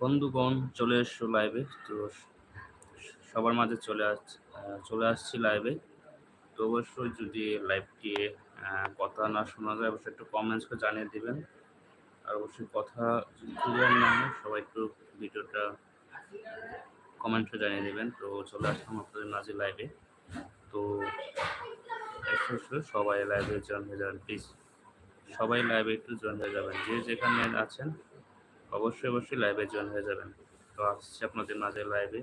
বন্ধুগণ চলে এসছো লাইভে তো সবার মাঝে চলে আস চলে আসছি লাইভে তো অবশ্যই যদি লাইভটি কথা না শোনা যায়, অবশ্যই একটু কমেন্টস করে জানিয়ে দেবেন। আর অবশ্যই কথা ক্লিয়ার না হয়, সবাই একটু ভিডিওটা কমেন্টে জানিয়ে দেবেন। তো চলে আসলাম আপনাদের মাঝে লাইভে তো সবাই লাইভে জয়েন হয়ে যাবেন। প্লিজ সবাই লাইভে একটু জয়েন হয়ে যাবেন। যে যেখানে আছেন অবশ্যই অবশ্যই লাইভে জয়েন হয়ে যাবেন। তো আসছে আপনাদের মাঝে লাইভে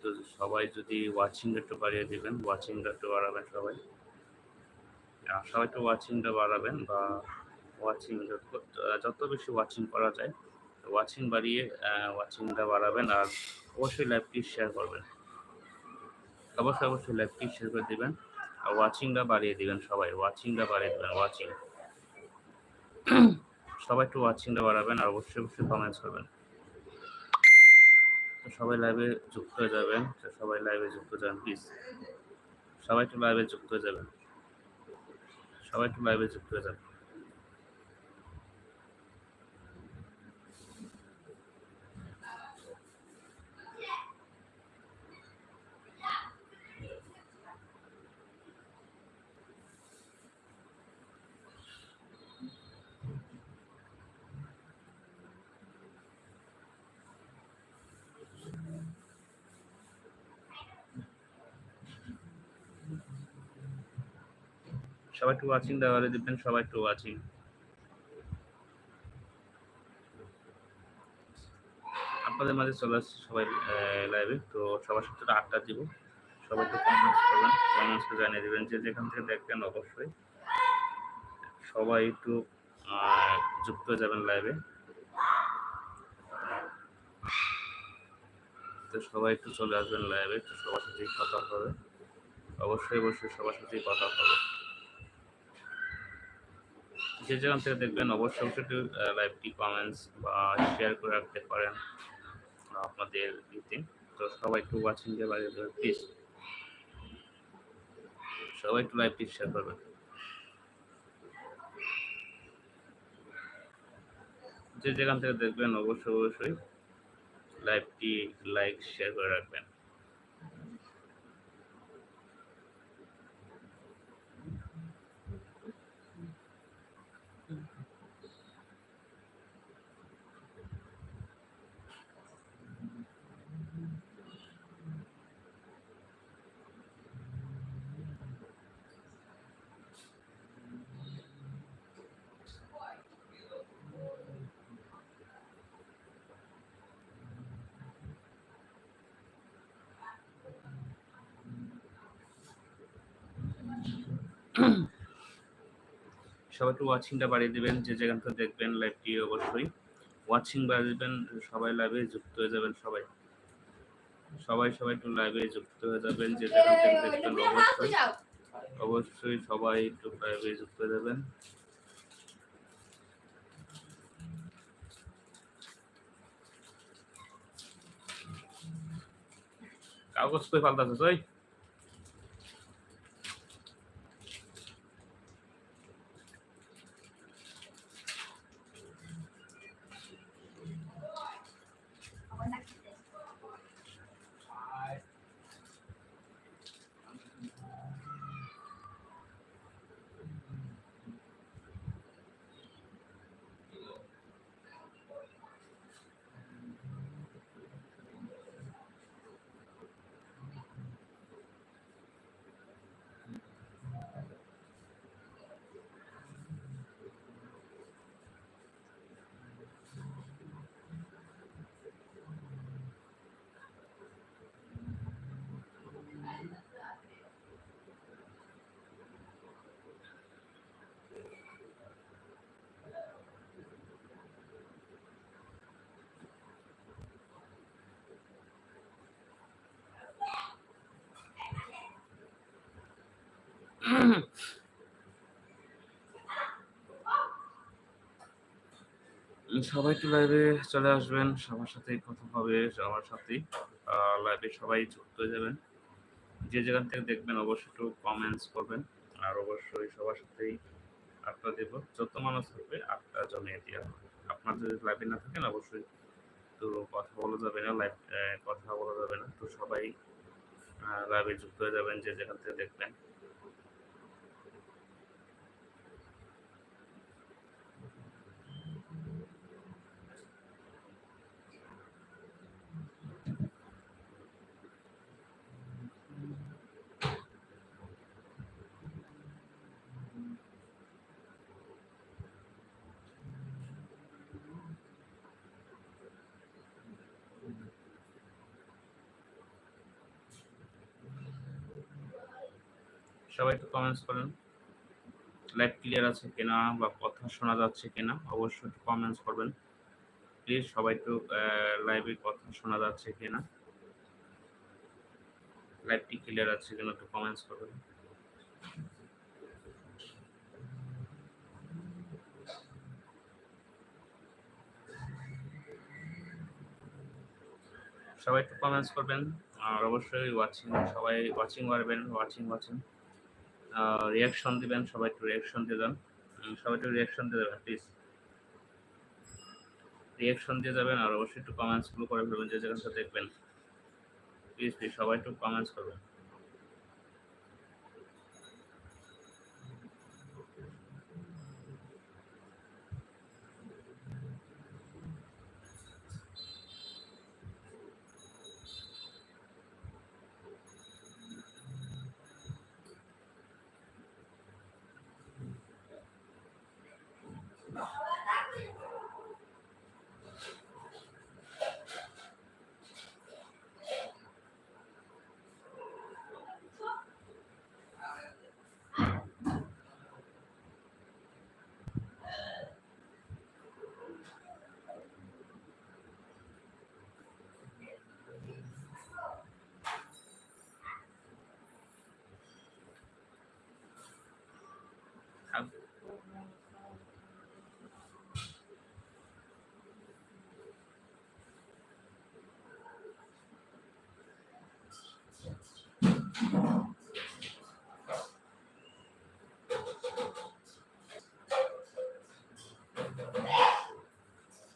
তো সবাই যদি ওয়াচিং একটু বাড়িয়ে দিবেন ওয়াচিংটা একটু বাড়াবেন সবাই। সবাই একটু ওয়াচিংটা বাড়াবেন বা ওয়াচিং যত বেশি ওয়াচিং করা যায় ওয়াচিং বাড়িয়ে ওয়াচিংটা বাড়াবেন আর অবশ্যই লাইভটি শেয়ার করবেন। অবশ্যই অবশ্যই লাইভটি শেয়ার করে দিবেন। আর ওয়াচিংটা বাড়িয়ে দিবেন সবাই। ওয়াচিংটা বাড়িয়ে দেবেন ওয়াচিং সবাই একটু ওয়াচিংটা বাড়াবেন আর অবশ্যই অবশ্যই কমেন্টস করবেন। সবাই লাইভে যুক্ত হয়ে যাবেন। সবাই লাইভে যুক্ত যাবেন প্লিজ সবাই একটু লাইভে যুক্ত হয়ে যাবেন। সবাই একটু লাইভে যুক্ত হয়ে যাবেন। সবাই একটু ওয়াচিং দেওয়ালে দিবেন সবাই একটু ওয়াচিং আপনাদের মাঝে চলে আসছে সবাই লাইভে তো সবার সাথে আটটা দিব। সবাই একটু কমেন্টস করবেন কমেন্টস জানিয়ে দেবেন যে যেখান থেকে দেখবেন অবশ্যই। সবাই একটু যুক্ত হয়ে যাবেন লাইভে তো সবাই একটু চলে আসবেন লাইভে একটু সবার সাথেই কথা হবে। অবশ্যই অবশ্যই সবার সাথেই কথা হবে। যে যেখান থেকে দেখবেন অবশ্যই অবশ্যই লাইভটি কমেন্টস বা শেয়ার করে রাখতে পারেন আপনাদের ইতে তো সবাই একটু ওয়াচিং দিয়ে বাইরে প্লিজ সবাই একটু লাইভটি শেয়ার করবেন। যে যেখান থেকে দেখবেন অবশ্যই অবশ্যই লাইভটি লাইক শেয়ার করে রাখবেন। সবাই একটু ওয়াচিংটা বাড়িয়ে দেবেন, যে যেখান থেকে দেখবেন লাইভটি অবশ্যই। ওয়াচিং বাড়িয়ে দেবেন, সবাই লাইভে যুক্ত হয়ে যাবেন সবাই। সবাই সবাই একটু লাইভে যুক্ত হয়ে যাবেন, যে যেখান থেকে দেখবেন অবশ্যই। অবশ্যই সবাই একটু লাইভে যুক্ত হয়ে যাবেন। কাগজ কই ফালতাছে ওই? সবাই একটু লাইভে চলে আসবেন, সবার সাথেই কথা হবে, সবার সাথেই। লাইভে সবাই যুক্ত হয়ে যাবেন। যে যেখান থেকে দেখবেন অবশ্যই একটু কমেন্টস করবেন, আর অবশ্যই সবার সাথেই আটটা দেব। যত মানুষ থাকবে আটটা জমিয়ে দেওয়া আপনার যদি লাইভে না থাকেন, অবশ্যই তো কথা বলা যাবে না লাইভ কথা বলা যাবে না। তো সবাই লাইভে যুক্ত হয়ে যাবেন, যে যেখান থেকে দেখবেন। সবাই একটু কমেন্টস করেন। লাইভ ক্লিয়ার আছে কিনা বা কথা শোনা যাচ্ছে কিনা, অবশ্যই একটু কমেন্টস করবেন। প্লিজ সবাই একটু লাইভে কথা শোনা যাচ্ছে কিনা। লাইভটি ক্লিয়ার আছে কিনা একটু কমেন্টস করবেন। সবাই একটু কমেন্টস করবেন। আর অবশ্যই ওয়াচিং সবাই ওয়াচিং করবেন ওয়াচিং ওয়াচিং রিয়াকশন দিবেন, সবাই একটু রিয়াকশন দিয়ে দেন। সবাই একটু রিয়াকশন দিয়ে দেবেন প্লিজ রিয়াকশন দিয়ে যাবেন আর অবশ্যই একটু কমেন্টসগুলো করে ফেলবেন, যে যেখান থেকে দেখবেন। প্লিজ প্লিজ সবাই একটু কমেন্টস করবেন।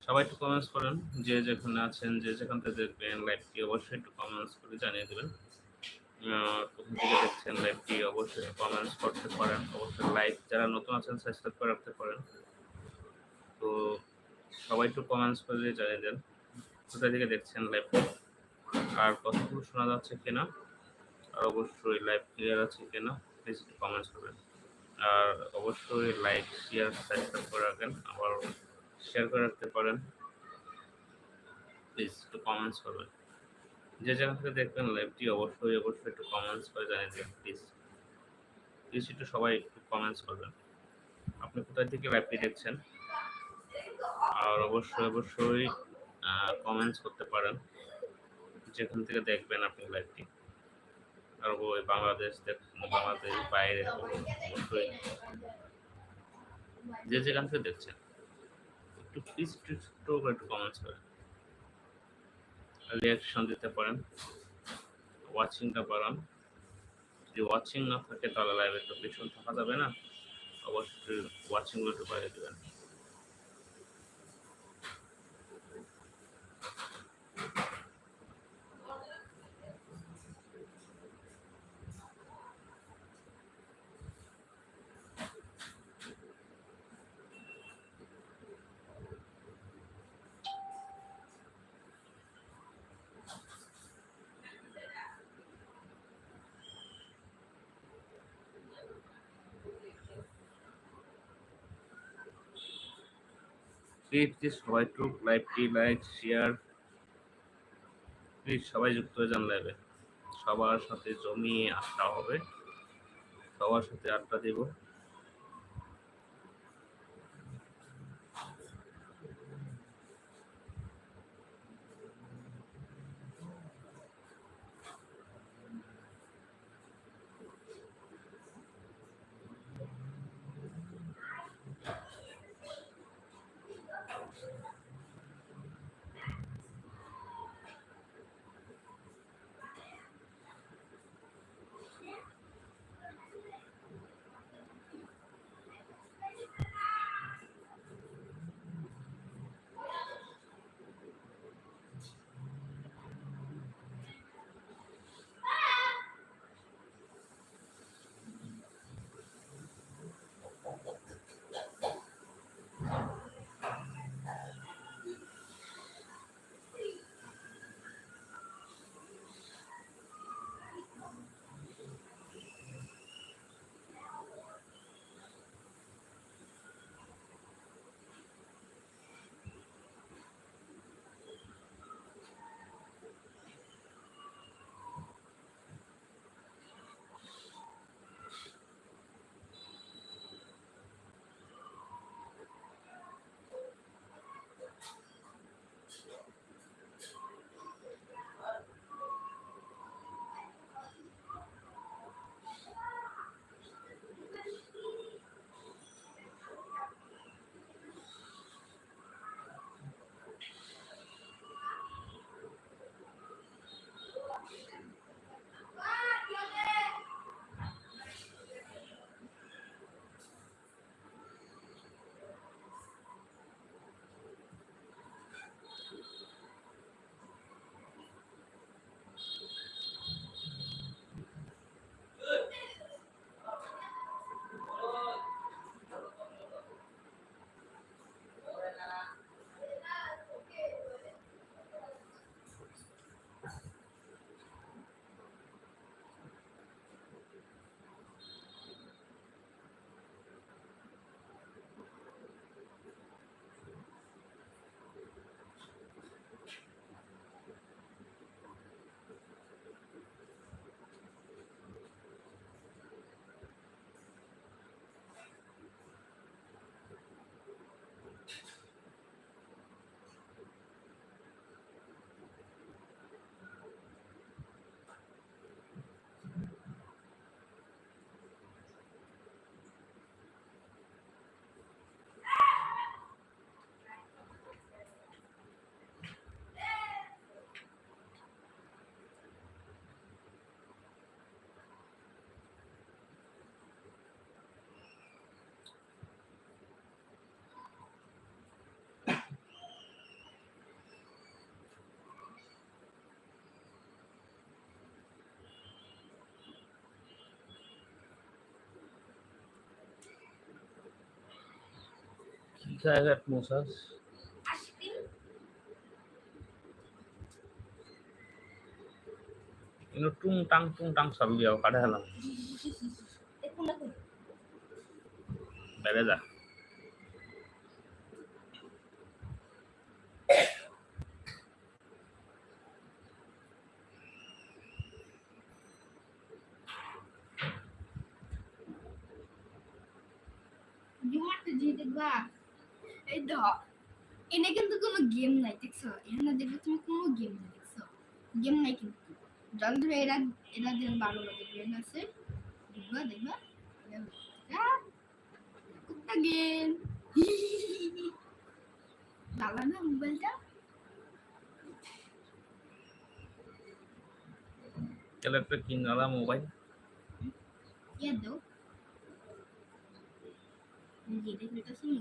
সবাই একটু কমেন্টস করেন, যে যেখানে আছেন, যে যেখান থেকে দেখবেন লাইভটি অবশ্যই একটু কমেন্টস করে জানিয়ে দেবেন। কোথা থেকে দেখছেন লাইভটি অবশ্যই কমেন্টস করতে পারেন, অবশ্যই লাইভ যারা নতুন আছেন সাবস্ক্রাইব করে রাখতে পারেন। তো সবাই একটু কমেন্টস করে জানিয়ে দেন, কোথা থেকে দেখছেন লাইভটি আর কথাগুলো শোনা যাচ্ছে কিনা, আর অবশ্যই লাইভ ক্লিয়ার আছে কিনা প্লিজ একটু কমেন্টস করবেন। আর অবশ্যই লাইক শেয়ার সাবস্ক্রাইব করে রাখেন আবার শেয়ার করে রাখতে পারেন। প্লিজ একটু কমেন্টস করবেন। যে জায়গা থেকে দেখবেন লাইভটি অবশ্যই অবশ্যই একটু কমেন্টস করে জানিয়ে দেবেন প্লিজ প্লিজ একটু সবাই একটু কমেন্টস করবেন। আপনি কোথায় থেকে লাইভটি দেখছেন? আর অবশ্যই অবশ্যই কমেন্টস করতে পারেন। যেখান থেকে দেখবেন আপনি লাইভটি আর ওই বাংলাদেশ বাংলাদেশ বাইরে, অবশ্যই। যে যেখান থেকে দেখছেন। একটু প্লিজ একটু একটু কমেন্টস করেন। রিয়াকশন দিতে পারেন। ওয়াচিংটা পারান যদি ওয়াচিং না থাকে, তাহলে লাইভে তো পিছন থাকা যাবে না। অবশ্যই ওয়াচিংগুলো একটু বাইরে দেবেন। প্লিজ প্লিজ সবাই লাইভটি লাইক শেয়ার প্লিজ সবাই যুক্ত হয়ে যান লাইভে সবার সাথে জমিয়ে আড্ডা হবে। সবার সাথে আড্ডা দেব। জায়গায় মশাস কিন্তু টুং টাং টুং টাং চাললি আৰু কাঢ়ে হেলাম দেখুন দেখুন বেড়ে যা জুমারতে জি দেখবা এই ধর এনে কিন্তু কোনো গেম নাই দেখছ? এখানে দেখবে তুমি কোনো গেম নাই দেখছ? গেম নাই কিন্তু। জল ধরে এরা এরা দিন বারো বাজে গেম আছে দেখবা দেখবা? কুত্তা গেম দাদা না মোবাইলটা? তাহলে একটা কিনালা মোবাইল ইয়ে দাও। যেটা যেটা শুনি